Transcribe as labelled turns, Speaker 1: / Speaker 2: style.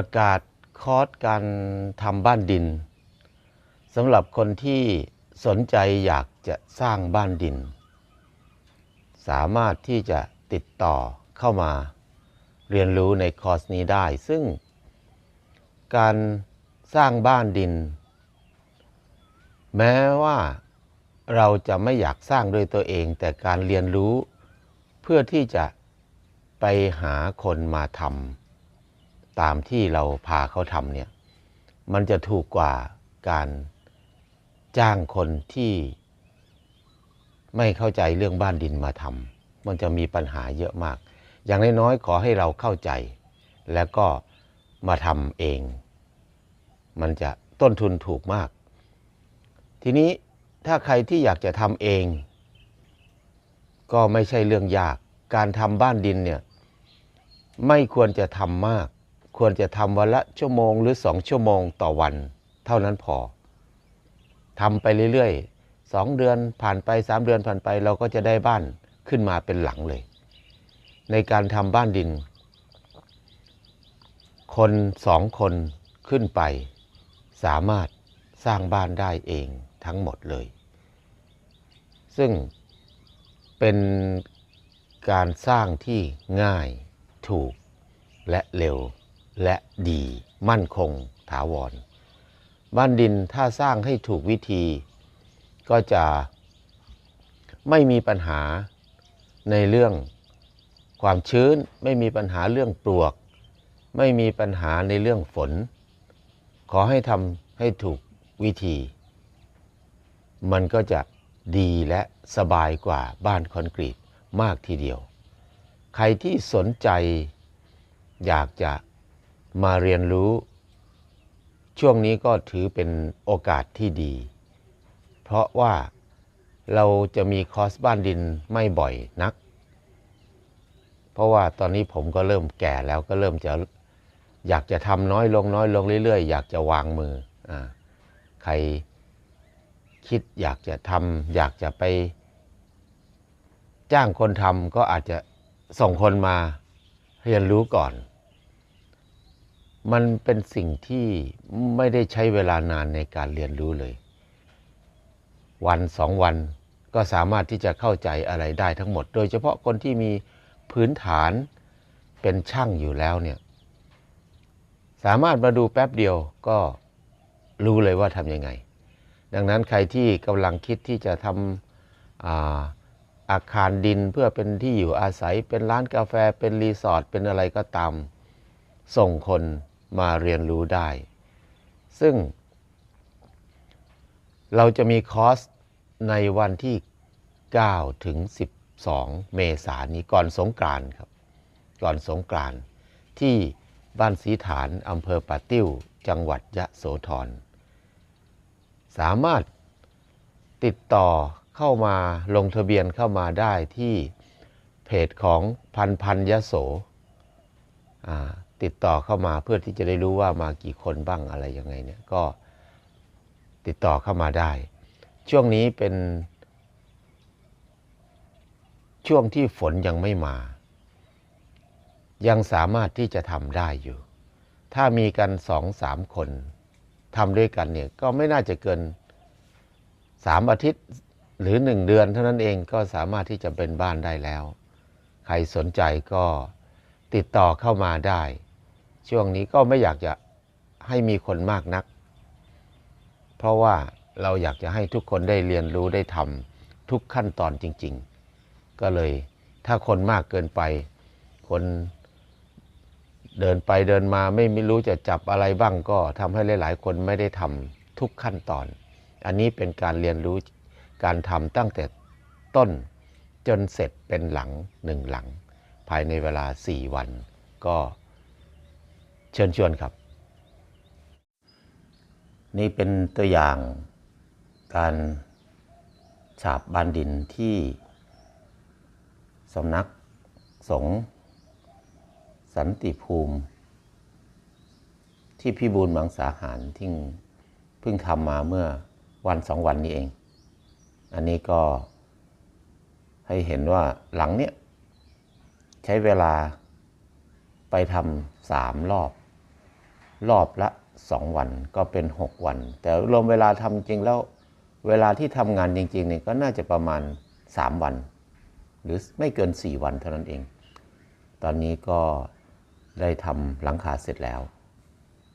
Speaker 1: ประกาศคอร์สการทำบ้านดินสำหรับคนที่สนใจอยากจะสร้างบ้านดิน สามารถที่จะติดต่อเข้ามาเรียนรู้ในคอร์สนี้ได้ ซึ่งการสร้างบ้านดิน แม้ว่าเราจะไม่อยากสร้างโดวยตัวเอง แต่การเรียนรู้เพื่อที่จะไปหาคนมาทำ ตามที่เราพาเขาทำเนี่ยมันจะถูกกว่าการจ้างคนที่ไม่เข้าใจเรื่องบ้านดินมาทำมันจะมีปัญหาเยอะมาก อย่างน้อยๆขอให้เราเข้าใจ แล้วก็มาทำเอง มันจะต้นทุนถูกมาก ทีนี้ถ้าใครที่อยากจะทำเอง ก็ไม่ใช่เรื่องยาก การทำบ้านดินเนี่ยไม่ควรจะทำมาก ควรจะทำวันละชั่วโมงหรือสองชั่วโมงต่อวัน เท่านั้นพอทำไปเรื่อยๆสองเดือนผ่านไปสามเดือนผ่านไปเราก็จะได้บ้านขึ้นมาเป็นหลังเลย ในการทำบ้านดิน คนสองคนขึ้นไป สามารถสร้างบ้านได้เองทั้งหมดเลย ซึ่งเป็นการสร้างที่ง่ายถูกและเร็ว และดีมั่นคงถาวร บ้านดินถ้าสร้างให้ถูกวิธี ก็จะไม่มีปัญหาในเรื่องความชื้น ไม่มีปัญหาเรื่องปลวก ไม่มีปัญหาในเรื่องฝน ขอให้ทำให้ถูกวิธี มันก็จะดีและสบายกว่าบ้านคอนกรีตมากทีเดียว ใครที่สนใจอยากจะ มาเรียนรู้ ช่วงนี้ก็ถือเป็นโอกาสที่ดี เพราะว่าเราจะมีคอร์สบ้านดินไม่บ่อยนัก เพราะว่าตอนนี้ผมก็เริ่มแก่แล้วก็เริ่มจะอยากจะทำน้อยลงน้อยลงเรื่อยๆ อยากจะวางมืออใครคิดอยากจะทำอยากจะไป จ้างคนทำก็อาจจะส่งคนมาเรียนรู้ก่อน มันเป็นสิ่งที่ไม่ได้ใช้เวลานานในการเรียนรู้เลย วันสองวันก็สามารถที่จะเข้าใจอะไรได้ทั้งหมด โดยเฉพาะคนที่มีพื้นฐานเป็นช่างอยู่แล้วเนี่ย สามารถมาดูแป๊บเดียวก็รู้เลยว่าทำยังไง ดังนั้นใครที่กำลังคิดที่จะทำอาอาคารดินเพื่อเป็นที่อยู่อาศัยเป็นร้านกาแฟเป็นรีสอร์ทเป็นอะไรก็ตาม ส่งคน มาเรียนรู้ได้ ซึ่ง เราจะมีคอร์สในวันที่ 9 ถึง 12 เมษายนนี้ก่อนสงกรานต์ครับ ก่อนสงกรานต์ที่บ้านสีฐานอำเภอป่าติ้ว จังหวัดยะโสธร สามารถติดต่อเข้ามาลงทะเบียนเข้ามาได้ที่เพจของพันพันยะโสอ่า ติดต่อเข้ามาเพื่อที่จะได้รู้ว่ามากี่คนบ้างอะไรยังไงเนี่ยก็ติดต่อเข้ามาได้ ช่วงนี้เป็น ช่วงที่ฝนยังไม่มา ยังสามารถที่จะทำได้อยู่ ถ้ามีกันสองสามคนทำด้วยกันเนี่ยก็ไม่น่าจะเกินสามอาทิตย์หรือหนึ่งเดือนเท่านั้นเองก็สามารถที่จะเป็นบ้านได้แล้ว ใครสนใจก็ติดต่อเข้ามาได้ ช่วงนี้ก็ไม่อยากจะให้มีคนมากนัก เพราะว่าเราอยากจะให้ทุกคนได้เรียนรู้ได้ทำทุกขั้นตอนจริง ๆ ก็เลยถ้าคนมากเกินไป คนเดินไปเดินมาไม่ไม่รู้จะจับอะไรบ้างก็ทำให้หลาย ๆ คนไม่ได้ทำทุกขั้นตอน อันนี้เป็นการเรียนรู้การทำตั้งแต่ต้นจนเสร็จเป็นหลังหนึ่งหลัง ภายในเวลา 4 วันก็ เชิญชวนครับ นี่เป็นตัวอย่างการฉาบบานดินที่สำนักสงฆ์สันติภูมิ ที่พิบูลมังสาหารที่เพิ่งทำมาเมื่อวันสองวันนี้เอง อันนี้ก็ให้เห็นว่าหลังเนี้ยใช้เวลาไปทำสามรอบ รอบละ 2 วันก็เป็น 6 วัน แต่รวมเวลาทำจริงแล้วเวลาที่ทำงานจริงๆเนี่ยก็น่าจะประมาณ 3 วัน หรือไม่เกิน 4 วันเท่านั้นเอง ตอนนี้ก็ได้ทำหลังคาเสร็จแล้ว